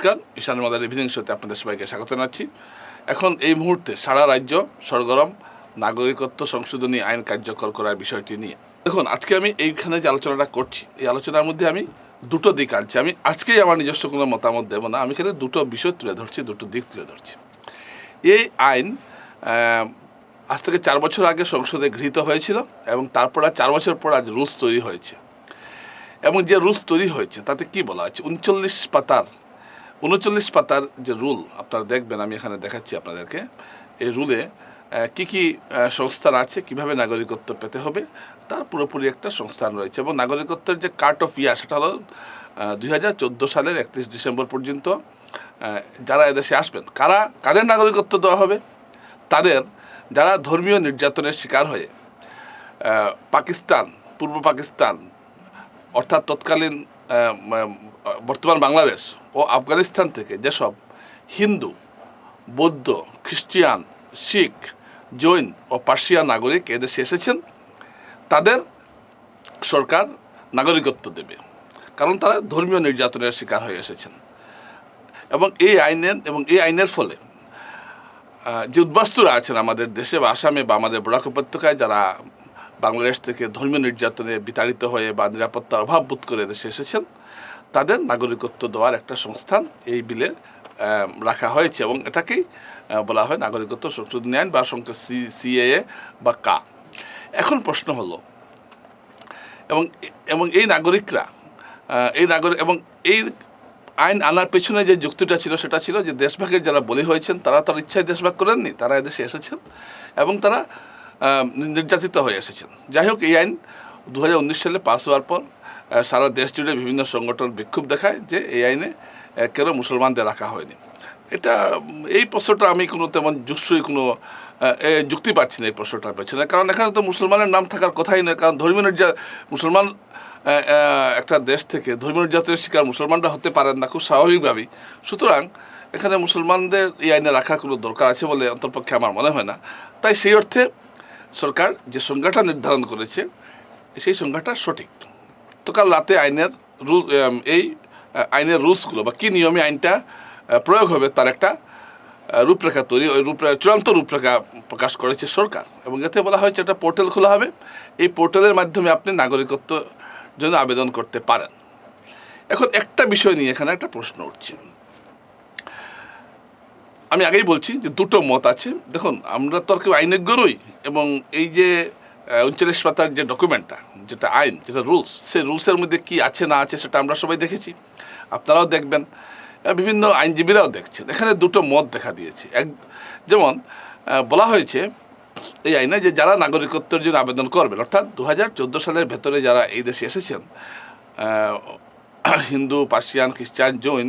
নমস্কার ঈশানের mother evening শোতে আপনাদের সবাইকে স্বাগত জানাচ্ছি। এখন এই মুহূর্তে সারা রাজ্য সরগরম নাগরিকত্ব সংশোধনী আইন কার্যকর করার বিষয়টি নিয়ে। দেখুন, আজকে আমি এইখানে যে আলোচনাটা করছি, এই আলোচনার মধ্যে আমি দুটো দিক আনছি। আমি আজকেই আমার নিজস্ব কোনো মতামত দেবো না, আমি এখানে দুটো বিষয় তুলে ধরছি, দুটো দিক তুলে ধরছি। এই আইন আজ থেকে চার বছর আগে সংসদে গৃহীত হয়েছিল এবং তারপর আর চার বছর পর আজ রুলস তৈরি হয়েছে। এবং যে রুলস তৈরি হয়েছে, তাতে কি বলা হয়েছে উনচল্লিশ পাতার উনচল্লিশ পাতার যে রুল, আপনারা দেখবেন, আমি এখানে দেখাচ্ছি আপনাদেরকে। এই রুলে কি কি সংস্থান আছে, কীভাবে নাগরিকত্ব পেতে হবে, তার পুরোপুরি একটা সংস্থান রয়েছে। এবং নাগরিকত্বের যে কার্ট অফ ইয়ার সেটা হলো দুই হাজার চোদ্দ সালের একত্রিশ ডিসেম্বর পর্যন্ত যারা এদেশে আসবেন, কারা, কাদের নাগরিকত্ব দেওয়া হবে? তাদের, যারা ধর্মীয় নির্যাতনের শিকার হয়ে পাকিস্তান, পূর্ব পাকিস্তান, অর্থাৎ তৎকালীন বর্তমান বাংলাদেশ ও আফগানিস্তান থেকে যেসব হিন্দু, বৌদ্ধ খ্রিস্টিয়ান শিখ, জৈন ও পার্সিয়ান নাগরিক এদেশে এসেছেন, তাদের সরকার নাগরিকত্ব দেবে। কারণ তারা ধর্মীয় নির্যাতনের শিকার হয়ে এসেছেন। এবং এই আইনের, এবং এই আইনের ফলে যে উদ্বাস্তুরা আছেন আমাদের দেশে বা আসামে বা আমাদের বরাক উপত্যকায় যারা বাংলাদেশ থেকে ধর্মীয় নির্যাতনে বিতাড়িত হয়ে বা নিরাপত্তার অভাব বোধ করে দেশে এসেছেন, তাদের নাগরিকত্ব দেওয়ার একটা সংস্থান এই বিলে রাখা হয়েছে এবং এটাকেই বলা হয় নাগরিকত্ব সংশোধনী আইন বা সি, সিএএ বা কা। এখন প্রশ্ন হলো, এবং এবং এই নাগরিকরা এই নাগরিক এবং এই আইন আনার পেছনে যে যুক্তিটা ছিল সেটা ছিল যে দেশভাগের যারা বলি হয়েছেন, তারা তার ইচ্ছায় দেশভাগ করেননি, তারা এদেশে এসেছেন এবং তারা নির্যাতিত হয়ে এসেছেন। যাই হোক, এই আইন দু হাজার উনিশ সালে পাস হওয়ার পর সারা দেশ জুড়ে বিভিন্ন সংগঠন বিক্ষোভ দেখায় যে এই আইনে কেন মুসলমানদের রাখা হয়নি। এটা এই প্রশ্নটা আমি কোনো তেমন যুস্বই কোনো যুক্তি পাচ্ছি না এই প্রশ্নটার পেছনে। কারণ এখানে তো মুসলমানের নাম থাকার কথাই নয়, কারণ ধর্মীয় নির্যা, মুসলমান একটা দেশ থেকে ধর্মীয় নির্যাতনের শিকার মুসলমানরা হতে পারেন না, খুব স্বাভাবিকভাবেই। সুতরাং, এখানে মুসলমানদের এই আইনে রাখার কোনো দরকার আছে বলে অন্তর্পক্ষে আমার মনে হয় না। তাই সেই অর্থে সরকার যে সংজ্ঞাটা নির্ধারণ করেছে, সেই সংজ্ঞাটা সঠিক। তো কাল রাতে আইনের রুল এই আইনের রুলসগুলো বা কী নিয়মে আইনটা প্রয়োগ হবে তার একটা রূপরেখা তৈরি, ওই রূপরেখা চূড়ান্ত রূপরেখা প্রকাশ করেছে সরকার। এবং এতে বলা হয়েছে একটা পোর্টাল খোলা হবে। এই পোর্টালের মাধ্যমে আপনি নাগরিকত্ব জন্য আবেদন করতে পারেন। এখন একটা বিষয় নিয়ে এখানে একটা প্রশ্ন উঠছে। আমি আগেই বলছি যে দুটো মত আছে। দেখুন, আমরা তো আর কেউ আইনজ্ঞ নই এবং এই যে উনচল্লিশ পাতার যে ডকুমেন্টটা, যেটা আইন, যেটা রুলস, সেই রুলসের মধ্যে কি আছে না আছে সেটা আমরা সবাই দেখেছি। আপনারাও দেখবেন বিভিন্ন আইনজীবীরাও দেখছেন। এখানে দুটো মত দেখা দিয়েছে। এক, যেমন বলা হয়েছে এই আইনে যে যারা নাগরিকত্বের জন্য আবেদন করবেন, অর্থাৎ দু হাজার চোদ্দ সালের ভেতরে যারা এই দেশে এসেছেন হিন্দু, পার্সিয়ান, খ্রিস্টান, জৈন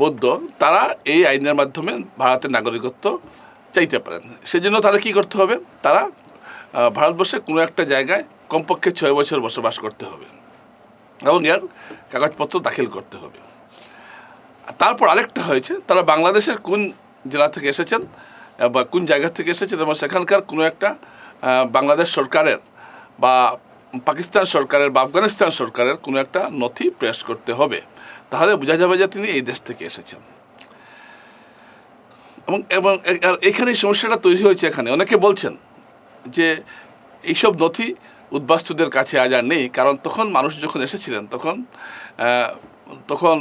বৌদ্ধ, তারা এই আইনের মাধ্যমে ভারতের নাগরিকত্ব চাইতে পারেন। সেজন্য তারা কি করতে হবে? তারা ভারতবর্ষে কোনো একটা জায়গায় কমপক্ষে ছয় বছর বসবাস করতে হবে এবং এর কাগজপত্র দাখিল করতে হবে। তারপর আরেকটা হয়েছে, তারা বাংলাদেশের কোন জেলা থেকে এসেছেন বা কোন জায়গা থেকে এসেছেন এবং সেখানকার কোনো একটা বাংলাদেশ সরকারের বা পাকিস্তান সরকারের বা আফগানিস্তান সরকারের কোনো একটা নথি প্রেস করতে হবে। তাহলে বোঝা যাবে যে তিনি এই দেশ থেকে এসেছেন। এবং এবং এখানে সমস্যাটা তৈরি হয়েছে এখানে। অনেকে বলছেন যে এইসব নথি উদ্বাস্তুদের কাছে আজ আর নেই, কারণ তখন মানুষ যখন এসেছিলেন, তখন তখন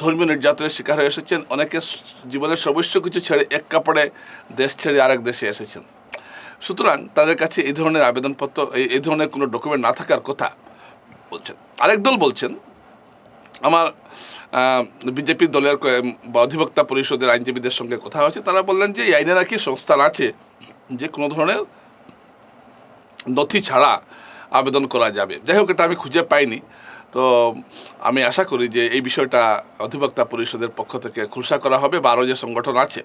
ধর্মীয় নির্যাতনের শিকার হয়ে এসেছেন। অনেকে জীবনের সর্বস্ব কিছু ছেড়ে এক কাপড়ে দেশ ছেড়ে আরেক দেশে এসেছেন। সুতরাং তাদের কাছে এই ধরনের আবেদনপত্র, এই ধরনের কোনো ডকুমেন্ট না থাকার কথা বলছেন। আরেক দল বলছেন, আমার বিজেপি দলের বা অধিবক্তা পরিষদের আইনজীবীদের সঙ্গে কথা হয়েছে, তারা বললেন যে এই আইনে নাকি সংস্থান আছে, যে কোনো ধরনের নথি ছাড়া আবেদন করা যাবে। যাই হোক, এটা আমি খুঁজে পাইনি। তো আমি আশা করি যে এই বিষয়টা অধিবক্তা পরিষদের পক্ষ থেকে খুলসা করা হবে, বা আরও যে সংগঠন আছে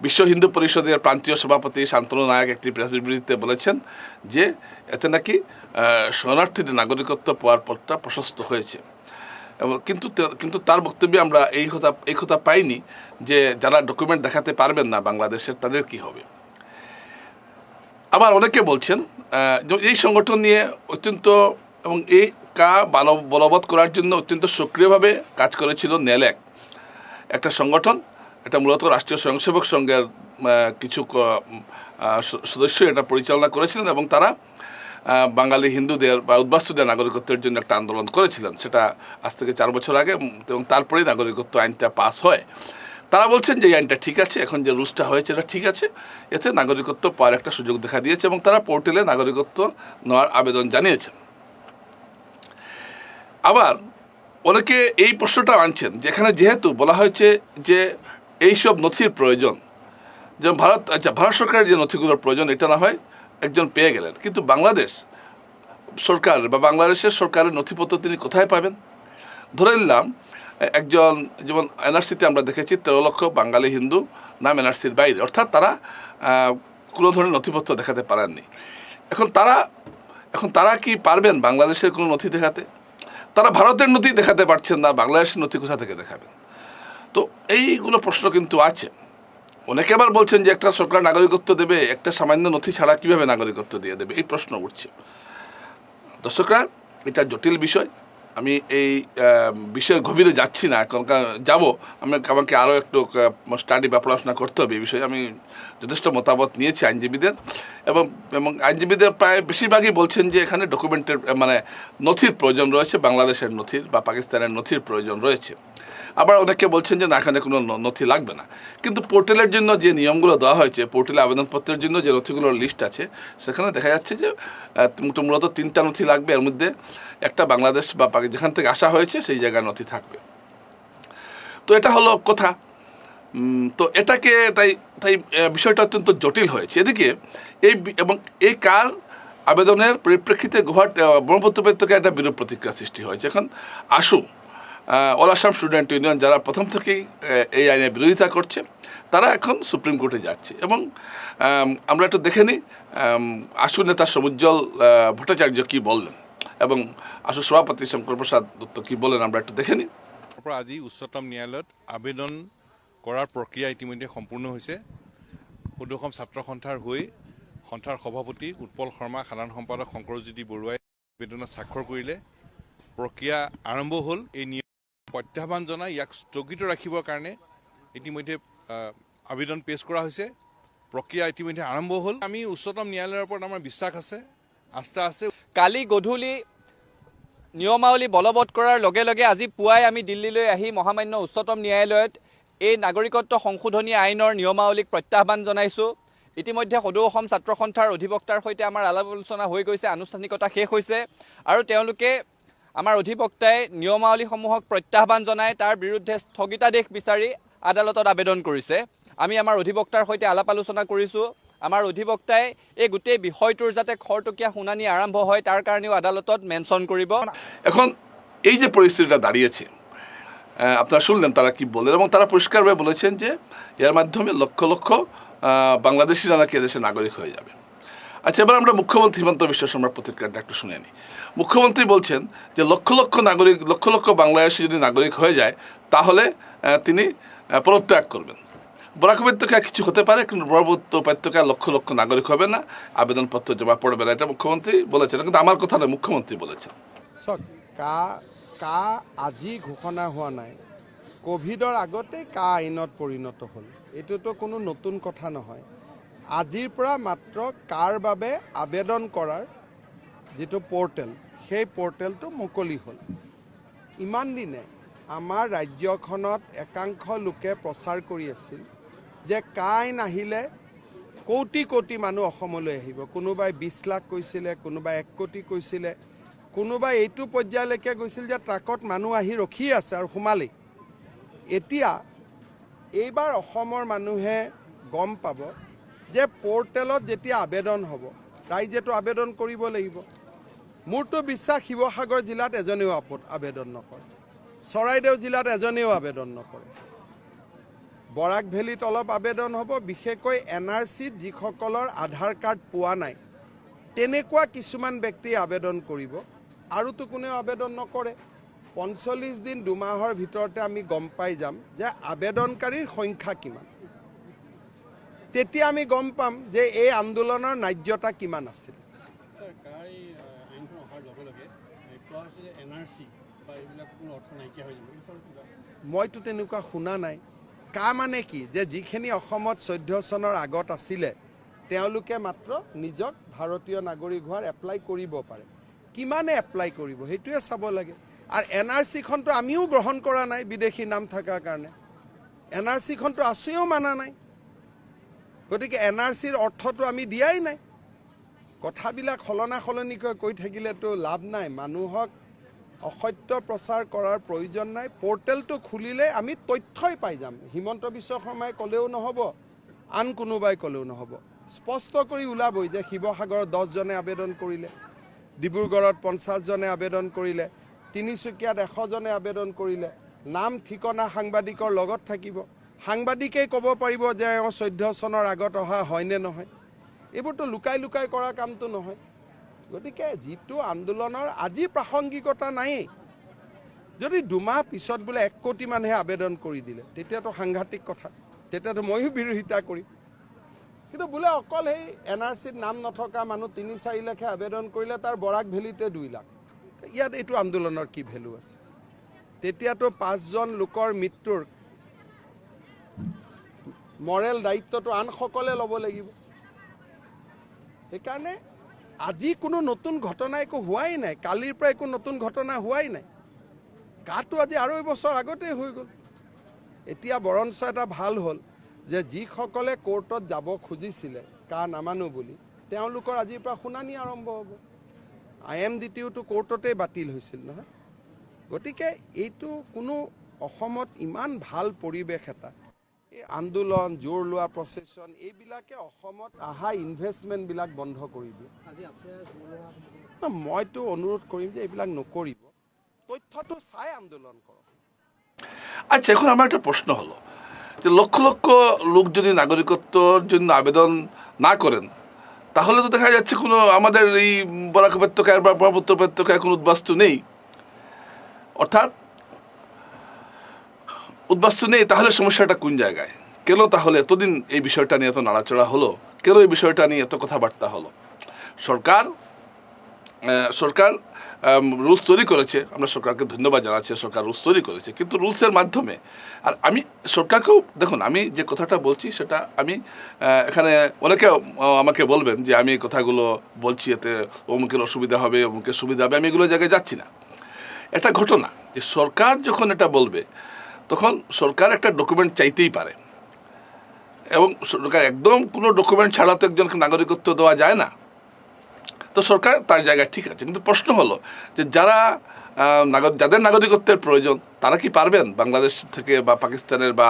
বিশ্ব হিন্দু পরিষদের প্রান্তীয় সভাপতি শান্তনু নায়ক একটি প্রেস বিবৃতিতে বলেছেন যে এতে নাকি শরণার্থীদের নাগরিকত্ব পাওয়ার পথটা প্রশস্ত হয়েছে। এবং কিন্তু কিন্তু তার বক্তব্যে আমরা এই কথা এই কথা পাইনি যে যারা ডকুমেন্ট দেখাতে পারবেন না বাংলাদেশের, তাদের কি হবে। আবার অনেকে বলছেন এই সংগঠন নিয়ে অত্যন্ত এবং এই কা বাল- বলবৎ করার জন্য অত্যন্ত সক্রিয়ভাবে কাজ করেছিল নেলেক একটা সংগঠন এটা মূলত রাষ্ট্রীয় স্বয়ংসেবক সংঘের কিছু সদস্য এটা পরিচালনা করেছিলেন এবং তারা বাঙালি হিন্দুদের বা উদ্বাস্তুদের নাগরিকত্বের জন্য একটা আন্দোলন করেছিলেন। সেটা আজ থেকে চার বছর আগে এবং তারপরেই নাগরিকত্ব আইনটা পাস হয়। তারা বলছেন যে এই আইনটা ঠিক আছে, এখন যে রুলসটা হয়েছে এটা ঠিক আছে। এতে নাগরিকত্ব পাওয়ার একটা সুযোগ দেখা দিয়েছে এবং তারা পোর্টালে নাগরিকত্ব নেওয়ার আবেদন জানিয়েছেন। আবার অনেকে এই প্রশ্নটা আনছেন, যেখানে যেহেতু বলা হয়েছে যে এইসব নথির প্রয়োজন। যেমন ভারত আচ্ছা ভারত সরকারের যে নথিগুলোর প্রয়োজন, এটা না হয় একজন পেয়ে গেলেন। কিন্তু বাংলাদেশ সরকার বা বাংলাদেশের সরকারের নথিপত্র তিনি কোথায় পাবেন? ধরে নিলাম, একজন, যেমন এনআরসিতে আমরা দেখেছি, তেরো লক্ষ বাঙালি হিন্দু নাম এনআরসির বাইরে। অর্থাৎ তারা কোনো ধরনের নথিপত্র দেখাতে পারেননি। এখন তারা এখন তারা কি পারবেন বাংলাদেশের কোনো নথি দেখাতে? তারা ভারতের নথি দেখাতে পারছেন না, বাংলাদেশের নথি কোথা থেকে দেখাবেন? তো এইগুলো প্রশ্ন কিন্তু আছে। অনেকে আবার বলছেন যে একটা সরকার নাগরিকত্ব দেবে, একটা সামান্য নথি ছাড়া কীভাবে নাগরিকত্ব দিয়ে দেবে? এই প্রশ্ন উঠছে। দর্শকরা এটা জটিল বিষয়। আমি এই বিষয়ের গভীরে যাচ্ছি না। এখন কা- যাব। আমি আমাকে আরও একটু স্টাডি বা পড়াশোনা করতে হবে এই বিষয়ে। আমি যথেষ্ট মতামত নিয়েছি আইনজীবীদের। এবং এবং আইনজীবীদের প্রায় বেশিরভাগই বলছেন যে এখানে ডকুমেন্টের মানে নথির প্রয়োজন রয়েছে। বাংলাদেশের নথির বা পাকিস্তানের নথির প্রয়োজন রয়েছে। আবার অনেকে বলছেন যে না এখানে কোনো নথি লাগবে না। কিন্তু পোর্টালের জন্য যে নিয়মগুলো দেওয়া হয়েছে পোর্টালে আবেদনপত্রের জন্য যে নথিগুলোর লিস্ট আছে সেখানে দেখা যাচ্ছে যে মূলত তিনটা নথি লাগবে। এর মধ্যে একটা বাংলাদেশ বা যেখান থেকে আসা হয়েছে সেই জায়গার নথি থাকবে। তো এটা হলো কথা। তো এটাকে তাই তাই বিষয়টা অত্যন্ত জটিল হয়েছে। এদিকে এই এবং এই কার আবেদনের পরিপ্রেক্ষিতে গুয়াহাটি আহ, ব্রহ্মপুত্র উপত্যকা একটা বিরূপ প্রতিক্রিয়া সৃষ্টি হয়েছে। এখন আসু আহ, অল আসাম স্টুডেন্ট ইউনিয়ন যারা প্রথম থেকেই এই আইনের বিরোধিতা করছে, তারা এখন সুপ্রিম কোর্টে যাচ্ছে। এবং আমরা একটু দেখে নিই আসু নেতা সমুজ্জ্বল ভট্টাচার্য কী বললেন? এবং আশু সভাপতি শঙ্কর প্রসাদ দত্ত কী বললেন আমরা একটু দেখে নিই। আজি উচ্চতম ন্যায়ালয়ত আবেদন কৰাৰ প্ৰক্ৰিয়া ইতিমধ্যে সম্পূৰ্ণ হৈছে। অসম ছাত্ৰ সন্থাৰ হৈ সন্থাৰ সভাপতি উৎপল শৰ্মা, সাধাৰণ সম্পাদক শংকৰজ্যোতি বৰুৱাই আবেদনত স্বাক্ষৰ কৰিলে। প্ৰক্ৰিয়া আৰম্ভ হ'ল, এই নিয়ম প্ৰত্যাহ্বান জনাই ইয়াক স্থগিত ৰাখিবৰ কাৰণে ইতিমধ্যে আবেদন পেছ কৰা হৈছে। প্ৰক্ৰিয়া ইতিমধ্যে আৰম্ভ হ'ল। আমি উচ্চতম ন্যায়ালয়ৰ ওপৰত আমাৰ বিশ্বাস আছে আস্থা আছে। কালি গধূলি নিয়মাৱলী বলবৎ কৰাৰ লগে লগে আজি পুৱাই আমি দিল্লীলৈ আহি মহামান্য উচ্চতম ন্যায়ালয়ত এই নাগৰিকত্ব সংশোধনী আইনৰ নিয়মাৱলীক প্ৰত্যাহ্বান জনাইছোঁ। ইতিমধ্যে সদৌ অসম ছাত্ৰ সন্থাৰ অধিবক্তাৰ সৈতে আমাৰ আলোচনা হৈ গৈছে আনুষ্ঠানিকতা শেষ হৈছে। আৰু তেওঁলোকে আমাৰ অধিবক্তাই নিয়মাৱলীসমূহক প্ৰত্যাহ্বান জনাই তাৰ বিৰুদ্ধে স্থগিতাদেশ বিচাৰি আদালতত আবেদন কৰিছে। আমি আমাৰ অধিবক্তাৰ সৈতে আলাপ আলোচনা কৰিছোঁ। আমাৰ অধিবক্তাই এই গোটেই বিষয়টোৰ যাতে খৰতকীয়া শুনানি আৰম্ভ হয়, তাৰ কাৰণেও আদালতত মেনশ্যন কৰিব। এখন এই যে পরিস্থিতিটা দাঁড়িয়েছে আপনারা শুনলেন তারা কি বললেন এবং তারা পরিষ্কারভাবে বলেছেন যে এর মাধ্যমে লক্ষ লক্ষ বাংলাদেশিরা নাকি এদেশে নাগরিক হয়ে যাবে। আচ্ছা এবার আমরা মুখ্যমন্ত্রী হিমন্ত বিশ্ব শর্মার প্রতিক্রিয়াটা একটু শুনে নিই মুখ্যমন্ত্রী বলছেন যে লক্ষ লক্ষ নাগরিক, লক্ষ লক্ষ বাংলাদেশি যদি নাগরিক হয়ে যায়, তাহলে তিনি পদত্যাগ করবেন। বরাক উপত্যকায় কিছু হতে পারে, কিন্তু ব্রহ্মপুত্র উপত্যকায় লক্ষ লক্ষ নাগরিক হবে না। আবেদনপত্র জমা পড়বে না, এটা মুখ্যমন্ত্রী বলেছেন। কিন্তু আমার কথা নয়, মুখ্যমন্ত্রী বলেছেন। কা কা আজি ঘোষণা হোৱা নাই। ক'ভিডৰ আগতেই কা আইনত পৰিণত হ'ল। এইটোতো কোনো নতুন কথা নহয়। আজিৰ পৰা মাত্ৰ কাৰ বাবে আবেদন কৰাৰ যিটো পৰ্টেল সেই পৰ্টেলটো মুকলি হ'ল। ইমান দিনে আমাৰ ৰাজ্যখনত একাংশ লোকে প্ৰচাৰ কৰি আছিল যে কা আইন আহিলে কোটি কোটি মানুহ অসমলৈ আহিব। কোনোবাই বিছ লাখ কৈছিলে কোনোবাই এক কোটি কৈছিলে কোনোবাই এইটো পৰ্যায়লৈকে গৈছিল যে ট্ৰাকত মানুহ আহি ৰখি আছে আৰু সোমালেই। এতিয়া এইবাৰ অসমৰ মানুহে গম পাব যে পৰ্টেলত যেতিয়া আবেদন হ'ব ৰাইজেতো আবেদন কৰিব লাগিব। মোৰতো বিশ্বাস শিৱসাগৰ জিলাত এজনেও আবেদন নকৰে। চৰাইদেউ জিলাত এজনেও আবেদন নকৰে। বৰাক ভেলীত অলপ আবেদন হ'ব বিশেষকৈ এন আৰ চিত যিসকলৰ আধাৰ কাৰ্ড পোৱা নাই তেনেকুৱা কিছুমান ব্যক্তিয়ে আবেদন কৰিব। আৰুতো কোনেও আবেদন নকৰে। পঞ্চল্লিছ দিন দুমাহৰ ভিতৰতে আমি গম পাই যাম যে আবেদনকাৰীৰ সংখ্যা কিমান। তেতিয়া আমি গম পাম যে এই আন্দোলনৰ ন্যায্যতা কিমান আছিল ছাৰ কাৰ এই আহ, আইনখন অহাৰ লগে লগে এই মইতো তেনেকুৱা শুনা নাই। কা মানে কি? যে যিখিনি অসমত চৈধ্য চনৰ আগত আছিলে তেওঁলোকে মাত্ৰ নিজক ভাৰতীয় নাগৰিক হোৱাৰ এপ্লাই কৰিব পাৰে। কিমানে এপ্লাই কৰিব? সেইটোৱে চাব লাগে। আৰু এন আৰ চিখনতো আমিও গ্ৰহণ কৰা নাই বিদেশী নাম থকাৰ কাৰণে। এন আৰ চিখনতো আছেও মানা নাই। গতিকে এন আৰ চিৰ অৰ্থটো আমি দিয়াই নাই। কথাবিলাক সলনা সলনিকৈ কৈ থাকিলেতো লাভ নাই। মানুহক অসত্য প্ৰচাৰ কৰাৰ প্ৰয়োজন নাই। পৰ্টেলটো খুলিলে আমি তথ্যই পাই যাম। হিমন্ত বিশ্ব শৰ্মাই ক'লেও নহ'ব আন কোনোবাই ক'লেও নহ'ব। স্পষ্ট কৰি ওলাবই যে শিৱসাগৰত দহজনে আবেদন কৰিলে ডিব্ৰুগড়ত পঞ্চাছজনে আবেদন কৰিলে তিনিচুকীয়াত এশজনে আবেদন কৰিলে। নাম ঠিকনা সাংবাদিকৰ লগত থাকিব। সাংবাদিকেই ক'ব পাৰিব যে চৈধ্য চনৰ আগত অহা হয়নে নহয়। এইবোৰতো লুকাই লুকাই কৰা কামটো নহয়। গতিকে যিটো আন্দোলনৰ আজি প্ৰাসংগিকতা নায়েই। যদি দুমাহ পিছত বোলে এক কোটি মানুহে আবেদন কৰি দিলে তেতিয়াতো সাংঘাতিক কথা। তেতিয়াতো ময়ো বিৰোধিতা কৰিম। কিন্তু বোলে অকল সেই এন আৰ চিত নাম নথকা মানুহ তিনি চাৰি লাখে আবেদন কৰিলে তাৰ বৰাক ভেলিতে দুই লাখ। ইয়াত এইটো আন্দোলনৰ কি ভেলু আছে? তেতিয়াতো পাঁচজন লোকৰ মৃত্যুৰ মৰেল দায়িত্বটো আনসকলে ল'ব লাগিব। সেইকাৰণে আজি কোনো নতুন ঘটনা একো হোৱাই নাই কালিৰ পৰা একো নতুন ঘটনা হোৱাই নাই। গাটো আজি আঢ়ৈ বছৰ আগতেই হৈ গ'ল। এতিয়া বৰঞ্চ এটা ভাল হ'ল যে যিসকলে কোৰ্টত যাব খুজিছিলে কা নামানো বুলি তেওঁলোকৰ আজিৰ পৰা শুনানি আৰম্ভ হ'ব। আই এম ডি টিওতো কোৰ্টতেই বাতিল হৈছিল নহয়। গতিকে এইটো কোনো অসমত ইমান ভাল পৰিৱেশ এটা আন্দোলন জোৰ লোৱা প্ৰচেছন এইবিলাকে অসমত অহা ইনভেষ্টমেণ্টবিলাক বন্ধ কৰি দিয়ে। মইতো অনুৰোধ কৰিম যে এইবিলাক নকৰিব। তথ্যটো চাই আন্দোলন কৰক। আচ্ছা এখন আমার একটা প্রশ্ন হলো যে লক্ষ লক্ষ লোক যদি নাগরিকত্বর জন্য আবেদন না করেন তাহলে তো দেখা যাচ্ছে কোনো আমাদের এই বরাক উপত্যকায় বা ব্রহ্মপুত্র উপত্যকায় কোনো উদ্বাস্তু নেই। অর্থাৎ উদ্বাস্তু নেই, তাহলে সমস্যাটা কোন জায়গায়? কেন তাহলে এতদিন এই বিষয়টা নিয়ে এত নাড়াচড়া হলো? কেন এই বিষয়টা নিয়ে এত কথাবার্তা হলো? সরকার সরকার রুলস তৈরি করেছে। আমরা সরকারকে ধন্যবাদ জানাচ্ছি, সরকার রুলস তৈরি করেছে। কিন্তু রুলসের মাধ্যমে, আর আমি সরকারকেও, দেখুন, আমি যে কথাটা বলছি, সেটা আমি এখানে অনেকে আমাকে বলবেন যে, আমি কথাগুলো বলছি, এতে অমুকের অসুবিধা হবে, অমুকের সুবিধা হবে। আমি এগুলো জায়গায় যাচ্ছি না। এটা ঘটনা, যে সরকার যখন এটা বলবে তখন সরকার একটা ডকুমেন্ট চাইতেই পারে। এবং সরকার একদম কোনো ডকুমেন্ট ছাড়া তো একজনকে নাগরিকত্ব দেওয়া যায় না। তো সরকার তার জায়গায় ঠিক আছে। কিন্তু প্রশ্ন হলো যে যারা যাদের নাগরিকত্বের প্রয়োজন, তারা কি পারবেন বাংলাদেশ থেকে বা পাকিস্তানের বা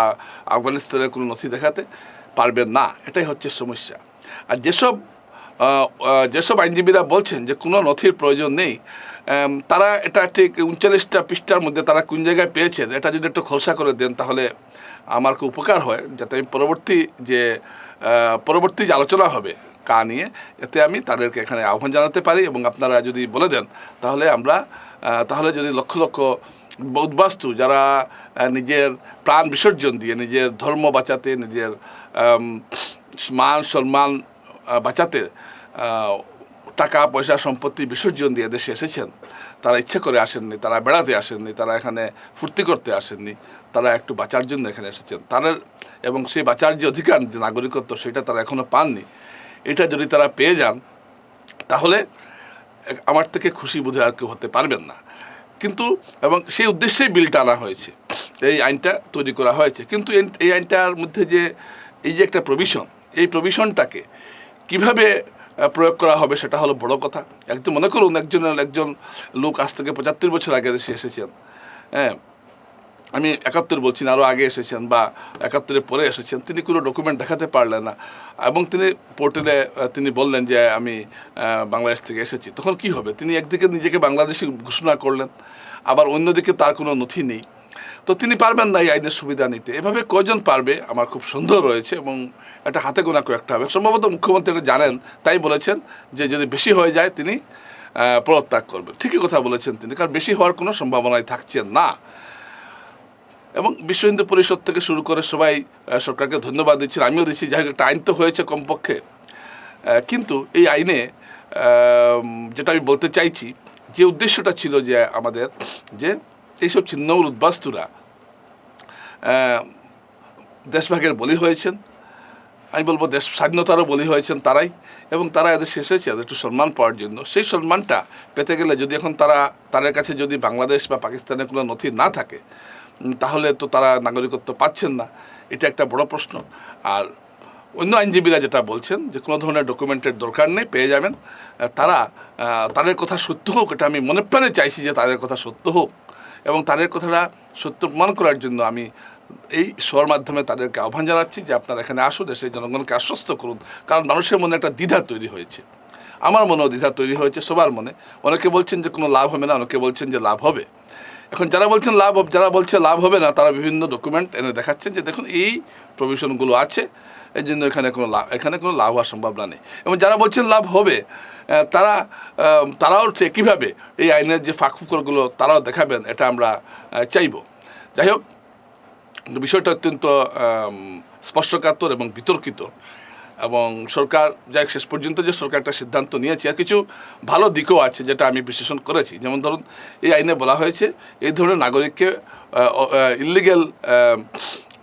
আফগানিস্তানের কোনো নথি দেখাতে? পারবেন না। এটাই হচ্ছে সমস্যা। আর যেসব যেসব আইনজীবীরা বলছেন যে কোনো নথির প্রয়োজন নেই তারা এটা ঠিক উনচল্লিশটা পৃষ্ঠার মধ্যে তারা কোন জায়গায় পেয়েছেন, এটা যদি একটু খোলসা করে দেন তাহলে আমার খুব উপকার হয়, যাতে আমি পরবর্তী যে পরবর্তী যে আলোচনা হবে কা নিয়ে, এতে আমি তাদেরকে এখানে আহ্বান জানাতে পারি এবং আপনারা যদি বলে দেন, তাহলে আমরা তাহলে যদি লক্ষ লক্ষ উদ্বাস্তু যারা নিজের প্রাণ বিসর্জন দিয়ে নিজের ধর্ম বাঁচাতে, নিজের মান সম্মান বাঁচাতে টাকা, পয়সা, সম্পত্তি, বিসর্জন দিয়ে দেশে এসেছেন। তারা ইচ্ছে করে আসেননি, তারা বেড়াতে আসেননি, তারা এখানে ফুর্তি করতে আসেননি, তারা একটু বাঁচার জন্য এখানে এসেছেন। তাদের এবং সেই বাঁচার যে অধিকার, যে নাগরিকত্ব, সেটা তারা এখনও পাননি। এটা যদি তারা পেয়ে যান, তাহলে আমার থেকে খুশি বোধহয় আর কেউ হতে পারবেন না। কিন্তু, এবং সেই উদ্দেশ্যেই বিলটা আনা হয়েছে। এই আইনটা তৈরি করা হয়েছে। কিন্তু এই- আইনটার মধ্যে যে, এই যে একটা প্রভিশন এই প্রভিশনটাকে কীভাবে প্রয়োগ করা হবে সেটা হলো বড় কথা। একদম মনে করুন একজন একজন লোক আজ থেকে পঁচাত্তর বছর আগে দেশে এসেছেন। হ্যাঁ আমি একাত্তর বলছি না আরও আগে এসেছেন বা একাত্তরের পরে এসেছেন, তিনি কোনো ডকুমেন্ট দেখাতে পারলেন না। এবং তিনি পোর্টালে তিনি বললেন যে আমি বাংলাদেশ থেকে এসেছি। তখন কি হবে? তিনি একদিকে নিজেকে বাংলাদেশি ঘোষণা করলেন, আবার অন্যদিকে তার কোনো নথি নেই। তো তিনি পারবেন না এই আইনের সুবিধা নিতে। এভাবে কয়জন পারবে আমার খুব সুন্দর রয়েছে এবং এটা হাতে গোনা কয়েকটা হবে। সম্ভবত মুখ্যমন্ত্রী এটা জানেন, তাই বলেছেন যে যদি বেশি হয়ে যায় তিনি পদত্যাগ করবেন। ঠিকই কথা বলেছেন তিনি, কারণ বেশি হওয়ার কোনো সম্ভাবনাই থাকছে না। এবং বিশ্ব হিন্দু পরিষদ থেকে শুরু করে সবাই সরকারকে ধন্যবাদ দিচ্ছেন, আমিও দিচ্ছি। যাই একটা আইন তো হয়েছে কমপক্ষে। কিন্তু এই আইনে যেটা আমি বলতে চাইছি, যে উদ্দেশ্যটা ছিল যে আমাদের, যে এইসব ছিন্ন উদ্বাস্তুরা দেশভাগের বলি হয়েছেন, আমি বলব দেশ স্বাধীনতারও বলি হয়েছেন তারাই, এবং তারা এদেশে এসেছে একটু সম্মান পাওয়ার জন্য। সেই সম্মানটা পেতে গেলে যদি এখন তারা, তাদের কাছে যদি বাংলাদেশ বা পাকিস্তানের কোনো নথি না থাকে তাহলে তো তারা নাগরিকত্ব পাচ্ছেন না। এটা একটা বড় প্রশ্ন। আর অন্য আইনজীবীরা যেটা বলছেন, যে কোনো ধরনের ডকুমেন্টের দরকার নেই, পেয়ে যাবেন। তারা তাদের কথা সত্য হোক, এটা আমি মনে প্রাণে চাইছি যে তাদের কথা সত্য হোক। এবং তাদের কথাটা সত্য প্রমাণ করার জন্য আমি এই শোর মাধ্যমে তাদেরকে আহ্বান জানাচ্ছি যে আপনারা এখানে আসুন দেশের জনগণকে আশ্বস্ত করুন। কারণ মানুষের মনে একটা দ্বিধা তৈরি হয়েছে। আমার মনেও দ্বিধা তৈরি হয়েছে সবার মনে। অনেকে বলছেন যে কোনো লাভ হবে না, অনেকে বলছেন যে লাভ হবে। এখন যারা বলছেন লাভ যারা বলছে লাভ হবে না, তারা বিভিন্ন ডকুমেন্ট এনে দেখাচ্ছেন যে দেখুন এই প্রভিশনগুলো আছে। এই জন্য এখানে কোনো লাভ এখানে কোনো লাভ হওয়ার সম্ভাবনা নেই। এবং যারা বলছেন লাভ হবে তারা তারাও কীভাবে এই আইনের যে ফাঁকফুকরগুলো তারাও দেখাবেন এটা আমরা চাইব। যাই হোক বিষয়টা অত্যন্ত আম, স্পর্শকাতর এবং বিতর্কিত। এবং সরকার যাই শেষ পর্যন্ত যে সরকার একটা সিদ্ধান্ত নিয়েছে আর কিছু ভালো দিকও আছে যেটা আমি বিশ্লেষণ করেছি। যেমন ধরুন এই আইনে বলা হয়েছে এই ধরনের নাগরিককে ইলিগেল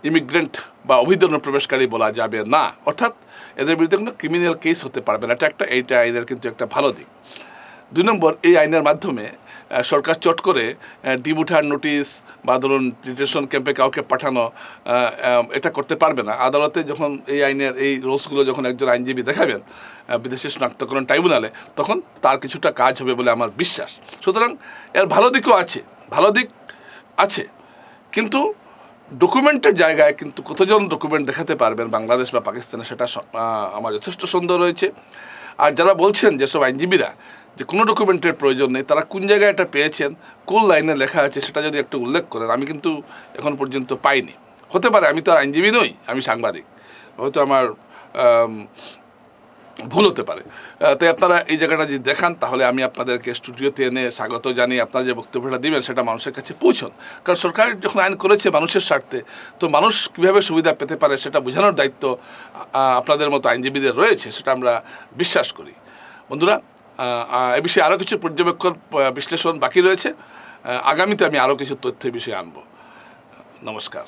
ইমিগ্রেন্ট বা অবৈধ অনুপ্রবেশকারী বলা যাবে না। অর্থাৎ এদের বিরুদ্ধে কোনো ক্রিমিনাল কেস হতে পারবে না। এটা একটা, এইটা আইনের কিন্তু একটা ভালো দিক। দুই নম্বর, এই আইনের মাধ্যমে সরকার চট করে ডিম উঠার নোটিশ বা ধরুন ডিটেনশন ক্যাম্পে কাউকে পাঠানো এটা করতে পারবে না। আদালতে যখন এই আইনের, এই রুলসগুলো যখন একজন আইনজীবী দেখাবেন বিদেশি শনাক্তকরণ ট্রাইব্যুনালে তখন তার কিছুটা কাজ হবে বলে আমার বিশ্বাস। সুতরাং এর ভালো দিকও আছে, ভালো দিক আছে। কিন্তু ডকুমেন্টের জায়গায় কিন্তু কতজন ডকুমেন্ট দেখাতে পারবেন বাংলাদেশ বা পাকিস্তানে সেটা আমার যথেষ্ট সন্দেহ রয়েছে। আর যারা বলছেন যেসব আইনজীবীরা যে কোনো ডকুমেন্টের প্রয়োজন নেই তারা কোন জায়গায় এটা পেয়েছেন কোন লাইনে লেখা আছে সেটা যদি একটু উল্লেখ করেন আমি কিন্তু এখন পর্যন্ত পাইনি। হতে পারে আমি তো আর আইনজীবী নই আমি সাংবাদিক। হয়তো আমার আম, ভুল হতে পারে। তাই আপনারা এই জায়গাটা যদি দেখান, তাহলে আমি আপনাদেরকে স্টুডিওতে এনে স্বাগত জানিয়ে আপনারা যে বক্তব্যটা দিবেন, সেটা মানুষের কাছে পৌঁছন। কারণ সরকার যখন আইন করেছে মানুষের স্বার্থে, তো মানুষ কীভাবে সুবিধা পেতে পারে সেটা বোঝানোর দায়িত্ব আপনাদের মতো আইনজীবীদের রয়েছে, সেটা আমরা বিশ্বাস করি। বন্ধুরা এ বিষয়ে আরও কিছু পর্যবেক্ষণ বিশ্লেষণ বাকি রয়েছে। আগামীতে আমি আরও কিছু তথ্য বিষয়ে আনব। নমস্কার।